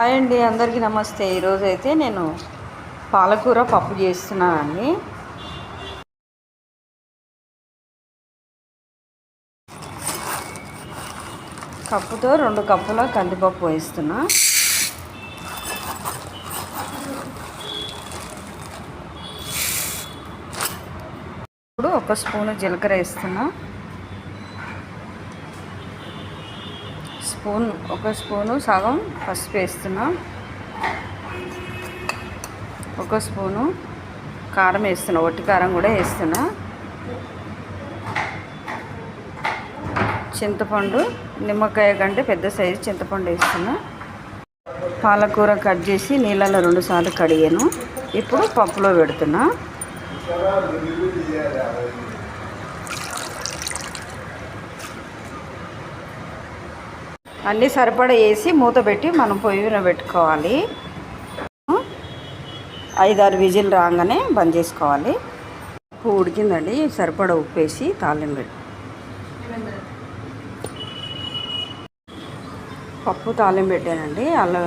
Hi అండి అందరికీ నమస్తే. ఈరోజు అయితే నేను పాలకూర పప్పు చేస్తున్నానండి. కప్పుతో రెండు కప్పుల కందిపప్పు వేస్తున్నా. ఇప్పుడు ఒక స్పూను జీలకర్ర వేస్తున్నా. స్పూన్ ఒక స్పూను సగం పసుపు వేస్తున్నా. ఒక స్పూను కారం వేస్తున్నా ఒట్టి కారం కూడా వేస్తున్నా. చింతపండు నిమ్మకాయ కంటే పెద్ద సైజు చింతపండు వేస్తున్నా. పాలకూర కట్ చేసి నీళ్ళలో రెండుసార్లు కడిగాను. ఇప్పుడు పప్పులో పెడుతున్నా. అన్నీ సరిపడా వేసి మూత పెట్టి మనం పొయ్యిన పెట్టుకోవాలి. ఐదారు విజిల్ రాగానే బంద్ చేసుకోవాలి. ఉప్పు ఉడికిందండి సరిపడా ఉప్పు వేసి తాలింపు పప్పు తాలింపు పెట్టానండి. అలా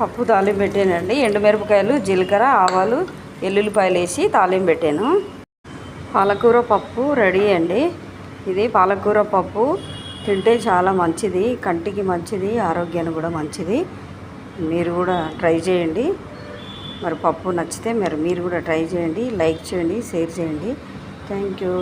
పప్పు తాలింపు పెట్టానండి. ఎండుమిరపకాయలు జీలకర్ర ఆవాలు ఎల్లుల్లిపాయలు వేసి తాలింపు పెట్టాను. పాలకూర పప్పు రెడీ అండి. ఇది పాలకూర పప్పు. తింటే చాలా మంచిది కంటికి మంచిది ఆరోగ్యానికి కూడా మంచిది. మీరు కూడా ట్రై చేయండి. మరి పప్పు నచ్చితే మరి మీరు కూడా ట్రై చేయండి. లైక్ చేయండి షేర్ చేయండి. Thank you.